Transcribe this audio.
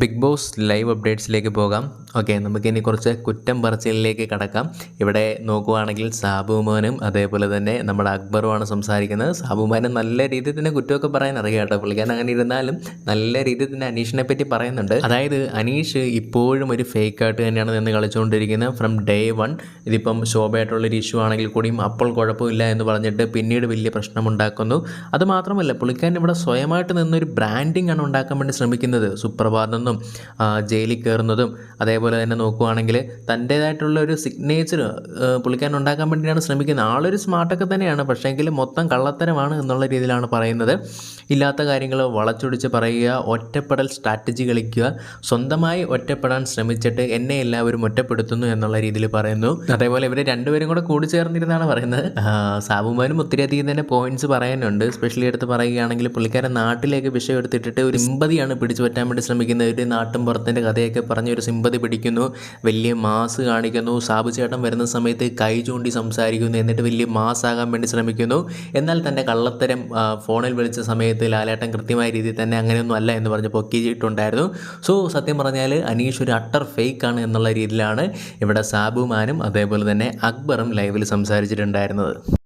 Big boss live അപ്ഡേറ്റ്സിലേക്ക് പോകാം. Okay നമുക്കിനി കുറച്ച് കുറ്റം പറച്ചിലിലേക്ക് കടക്കാം. ഇവിടെ നോക്കുവാണെങ്കിൽ സാബുമാനും അതേപോലെ തന്നെ നമ്മുടെ അക്ബറുമാണ് സംസാരിക്കുന്നത്. സാബുമാനും നല്ല രീതിയിൽ തന്നെ കുറ്റമൊക്കെ പറയാൻ അറിയാം കേട്ടോ. പുള്ളിക്കാരൻ അങ്ങനെ ഇരുന്നാലും നല്ല രീതിയിൽ തന്നെ അനീഷിനെ പറ്റി പറയുന്നുണ്ട്. അതായത് അനീഷ് ഇപ്പോഴും ഒരു ഫേക്ക് ആയിട്ട് തന്നെയാണ് നിന്ന് കളിച്ചുകൊണ്ടിരിക്കുന്നത് ഫ്രം ഡേ വൺ ഇതിപ്പം ശോഭയായിട്ടുള്ളൊരു ഇഷ്യൂ ആണെങ്കിൽ കൂടിയും അപ്പോൾ കുഴപ്പമില്ല എന്ന് പറഞ്ഞിട്ട് പിന്നീട് വലിയ പ്രശ്നമുണ്ടാക്കുന്നു. അതുമാത്രമല്ല പുള്ളിക്കാരൻ ഇവിടെ സ്വയമായിട്ട് നിന്നൊരു ബ്രാൻഡിങ് ആണ് ഉണ്ടാക്കാൻ വേണ്ടി ശ്രമിക്കുന്നത്. സുപ്രഭാതെന്നും ആ, ജയിലിൽ കയറുന്നതും അതേപോലെ തന്നെ നോക്കുവാണെങ്കിൽ തന്റേതായിട്ടുള്ള ഒരു സിഗ്നേച്ചർ പുള്ളിക്കാരൻ ഉണ്ടാക്കാൻ വേണ്ടിയാണ് ശ്രമിക്കുന്നത്. ആളൊരു സ്മാർട്ടൊക്കെ തന്നെയാണ് പക്ഷേങ്കിൽ മൊത്തം കള്ളത്തരമാണ് എന്നുള്ള രീതിയിലാണ് പറയുന്നത്. ഇല്ലാത്ത കാര്യങ്ങൾ വളച്ചൊടിച്ച് പറയുക ഒറ്റപ്പെടൽ സ്ട്രാറ്റജി കളിക്കുക സ്വന്തമായി ഒറ്റപ്പെടാൻ ശ്രമിച്ചിട്ട് എന്നെ എല്ലാവരും ഒറ്റപ്പെടുത്തുന്നു എന്നുള്ള രീതിയിൽ പറയുന്നു. അതേപോലെ ഇവർ രണ്ടുപേരും കൂടെ കൂടി ചേർന്നിരുന്നാണ് പറയുന്നത്. സാബുമാനും ഒത്തിരി അധികം തന്നെ പോയിന്റ്സ് പറയാനുണ്ട്. സ്പെഷ്യലി എടുത്ത് പറയുകയാണെങ്കിൽ പുള്ളിക്കാരൻ നാട്ടിലേക്ക് വിഷയം എടുത്തിട്ടിട്ട് ഒരു ഇമ്പതിയാണ് പിടിച്ചു പറ്റാൻ വേണ്ടി ശ്രമിക്കുന്നത്. ഒരു നാട്ടും പുറത്തിന്റെ കഥയൊക്കെ പറഞ്ഞ് ഒരു സിമ്പതി പിടിക്കുന്നു. വലിയ മാസ് കാണിക്കുന്നു. സാബു ചേട്ടൻ വരുന്ന സമയത്ത് കൈ ചൂണ്ടി സംസാരിക്കുന്നു. എന്നിട്ട് വലിയ മാസ് ആകാൻ വേണ്ടി ശ്രമിക്കുന്നു. എന്നാൽ തന്റെ കള്ളത്തരം ഫോണിൽ വിളിച്ച സമയത്ത് ലാലേട്ടൻ കൃത്യമായ രീതിയിൽ തന്നെ അങ്ങനെയൊന്നും അല്ല എന്ന് പറഞ്ഞ് പൊക്കിയിട്ടുണ്ടായിരുന്നു. സോ സത്യം പറഞ്ഞാൽ അനീഷ് ഒരു അട്ടർ ഫേക്ക് ആണ് എന്നുള്ള രീതിയിലാണ് ഇവിടെ സാബുമാനും അതേപോലെ തന്നെ അക്ബറും ലൈവിൽ സംസാരിച്ചിട്ടുണ്ടായിരുന്നത്.